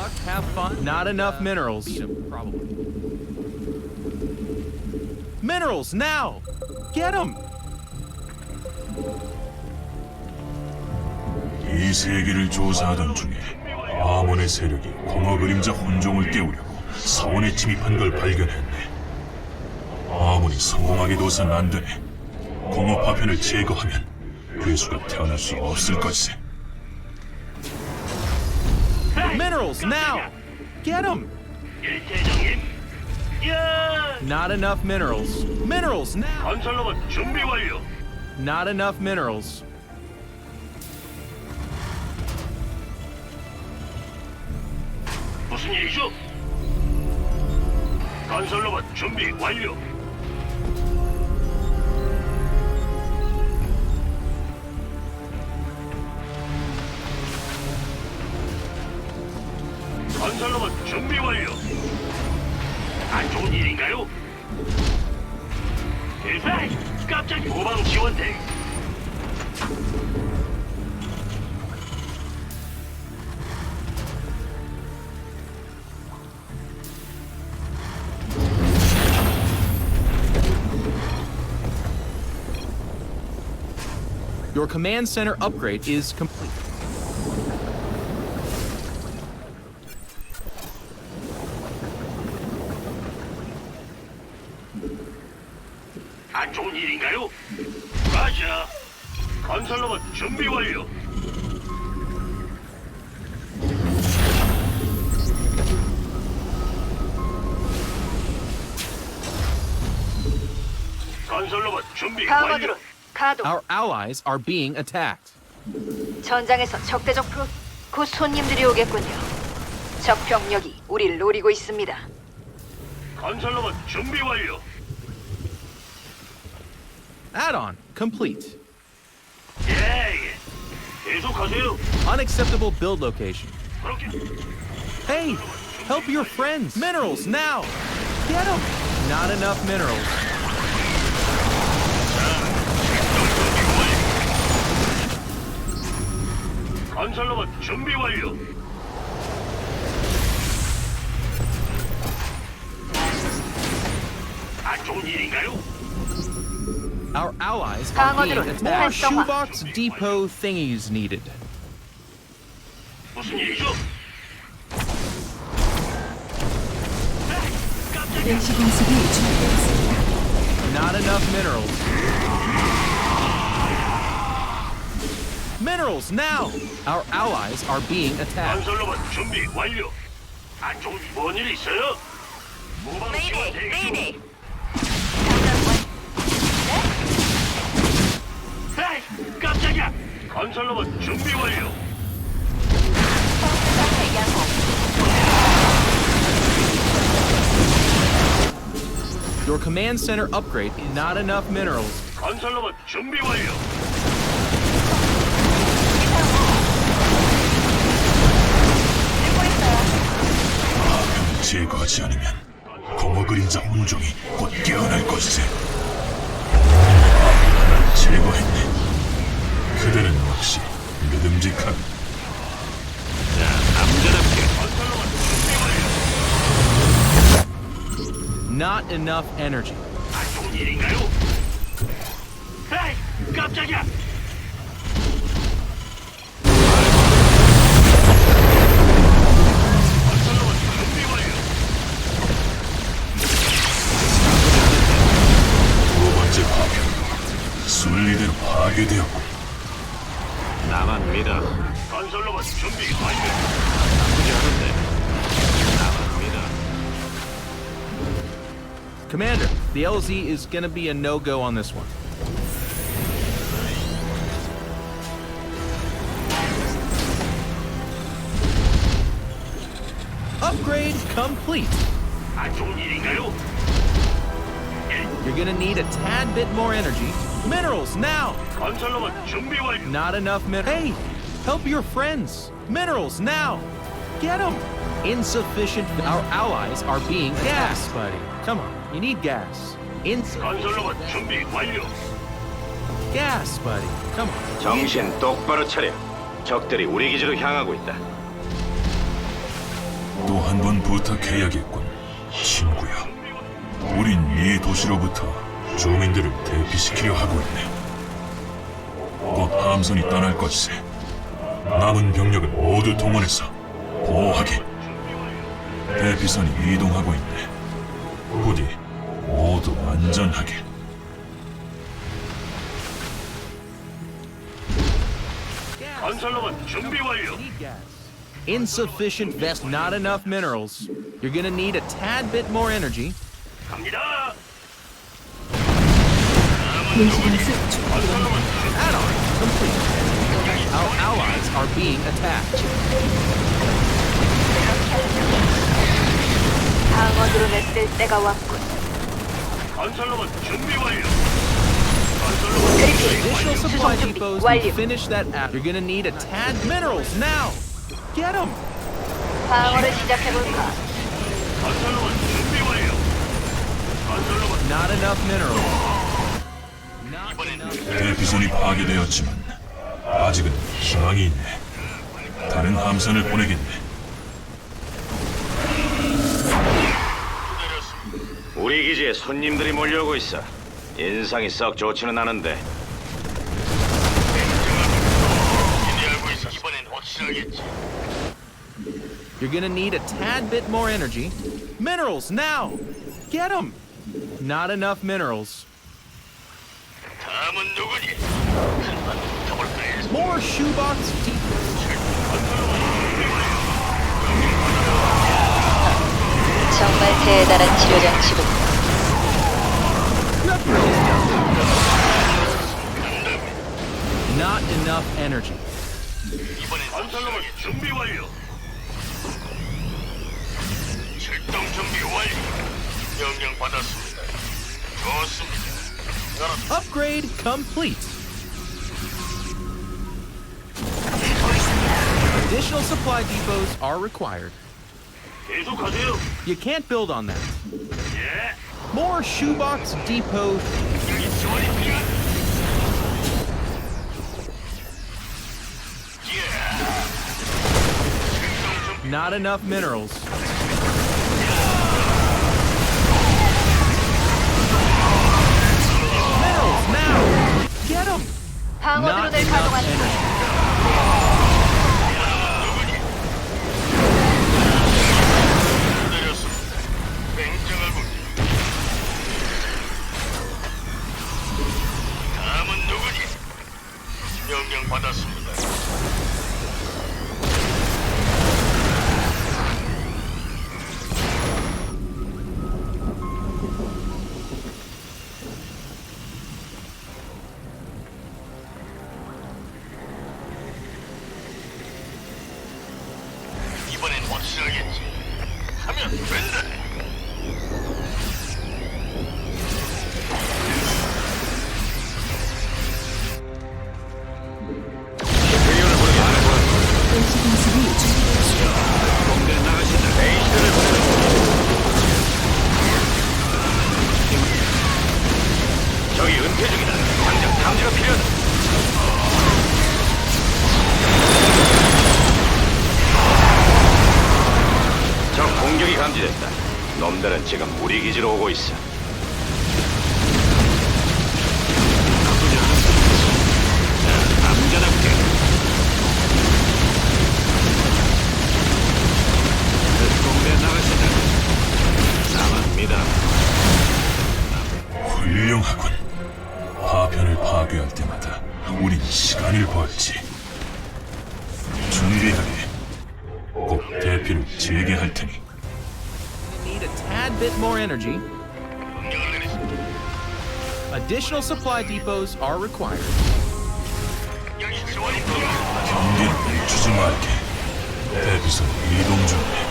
luck, have fun. Not enough minerals. probably. Minerals now! Get them! 이 세계를 조사하던 중에 아몬의 세력이 공허 그림자 혼종을 깨우려고 사원에 침입한 걸 발견했네. 아몬이 성공하게 둬선 안 되네. 공허 파편을 제거하면 괴수가 태어날 수 없을 것이세. Minerals now! Get them! 일대장님. 야! Not enough minerals. Minerals now! 건설로봇 준비 완료. Not enough minerals. 무슨 일이죠? 건설로봇 준비 완료. 도방 지원대. Your command center upgrade is complete. 안 좋은 일인가요? 맞아. 건설로봇 준비 완료. 건설로봇 준비 완료. 가동. Our allies are being attacked. 전장에서 적대적 프로 곧 손님들이 오겠군요. 적 병력이 우리를 노리고 있습니다. 건설로봇 준비 완료. Add-on complete. 예, 예. 계속하세요. Unacceptable build location. 그렇게. Hey, help your friends. Minerals now. Get them. Not enough minerals. 건설로봇 준비 완료. Our allies are being 방어드론 attacked. More 활성화. shoebox depot thingies needed. 무슨 일이죠? 에이, 깜짝이야. 임시 공습이 준비되었습니다. Not enough minerals. Minerals now. Our allies are being attacked. 건설로봇 준비 완료. 안 좋은 뭔일 있어요? 모방 지원 대기 중. 에이, 건설로봇 준비 완료. Your command center upgrade. Not enough minerals. 건설로봇 준비 완료. Not enough energy. 안 좋은 일인가요? 에이, 깜짝이야. Commander, the LZ is gonna be a no-go on this one. Upgrade complete. You're gonna need a tad bit more energy. Minerals, now! Not enough minerals. Hey, help your friends. Minerals, now! Get them! Insufficient. Our allies are being gas, buddy. Come on, you need gas. Ins 건설로봇 준비 완료. gas, buddy. Come on. 정신 똑바로 차려. 적들이 우리 기지로 향하고 있다. 또 한 번 부탁해야겠군, 친구야. 우린 이 도시로부터 주민들을 대피시키려 하고 있네. 곧 함선이 떠날 것이세. 남은 병력을 모두 동원해서 보호하게. 대피선이 이동하고 있네. 부디 모두 안전하게. 건설로봇 준비 완료. Need gas. Insufficient vest, not enough minerals. You're gonna need a tad bit more energy. 갑니다. 분수가스 준비 완료. Add-on complete. Our allies are being attacked. 방어드론을 쓸 때가 왔군. 건설로봇 준비 완료. 건설로봇 supply 준비 완료. finish that out. You're gonna need a tad minerals now. Get them. 방어를 시작해볼까? 건설로봇 준비 완료. 건설로봇 Not enough minerals. Not enough. 대피선이 파괴되었지만 아직은 희망이 있네. 다른 함선을 보내겠네. 우리 기지에 손님들이 몰려오고 있어. 인상이 썩 좋지는 않은데 기대하고 있어. 이번엔 확실하겠지. You're gonna need a tad bit more energy. Minerals now. Get them. Not enough minerals. 다음은 누구니? 한번 붙어볼까 해. More shoebox depots. 정말 대단한 치료 장치군. Not enough energy. 이번엔 건설로봇 준비 완료. 출동 준비 완료. 명령 받았습니다. 좋습니다. Upgrade complete. Additional supply depots are required. 계속하세요. You can't build on that. 예. More shoebox depot. 여기 지원이 필요한. Not enough minerals. Minerals 지금 우리 기지로 오고 있어. energy. Additional supply depots are required. 여기 지원이 필요한. 경계를 멈추지 말게. 대피선 이동 중이네.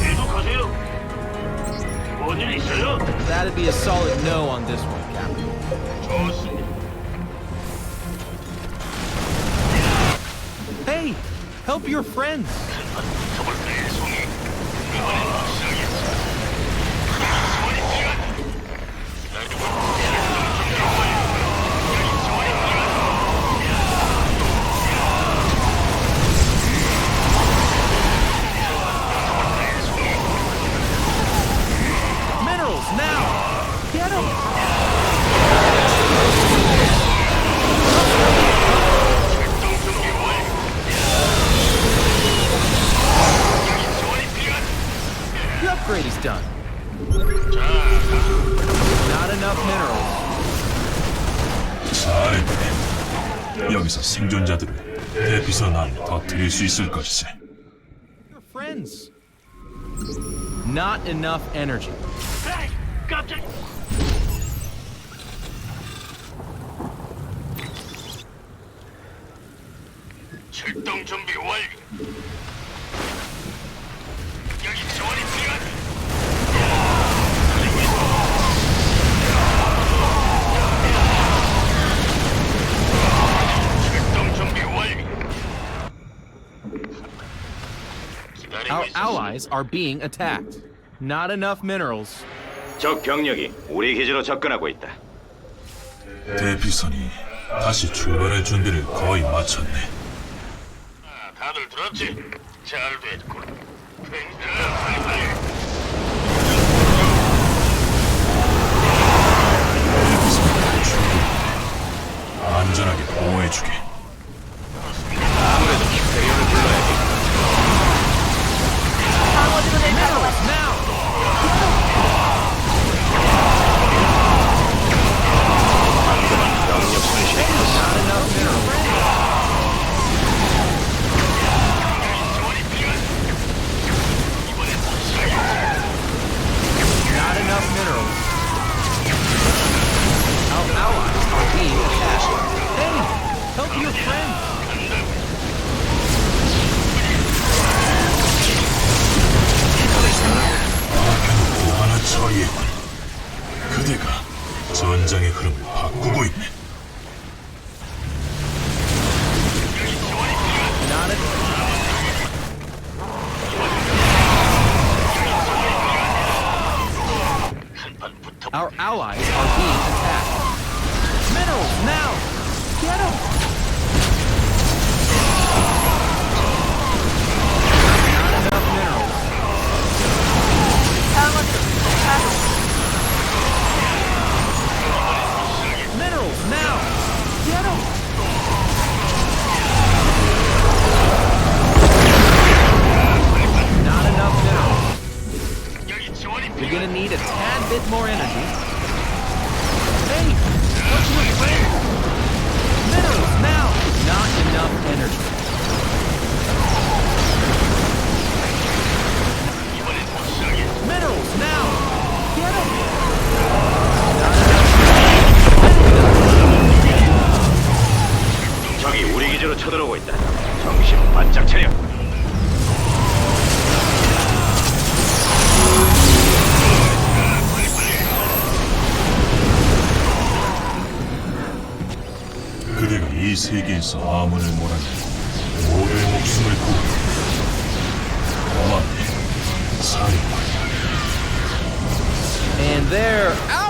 계속하세요. 뭔일 있어요? That'd be a solid no on this one, Captain. Help your friends. 수 있을 것이지. Your friends. Not enough energy. 에이, 깜짝. 출동 준비 완료. Allies are being attacked. Not enough minerals. 적 병력이 우리 기지로 접근하고 있다. 대피선이 다시 출발할 준비를 거의 마쳤네. 아, 다들 들었지? 잘 됐군. 팽들어, 빨리빨리. 대피선이 출발. 안전하게 보호해주게. Get them! 세계에서 아문을 몰아내고 모두의 목숨을 구해. 고맙네. 사령관. And they're out!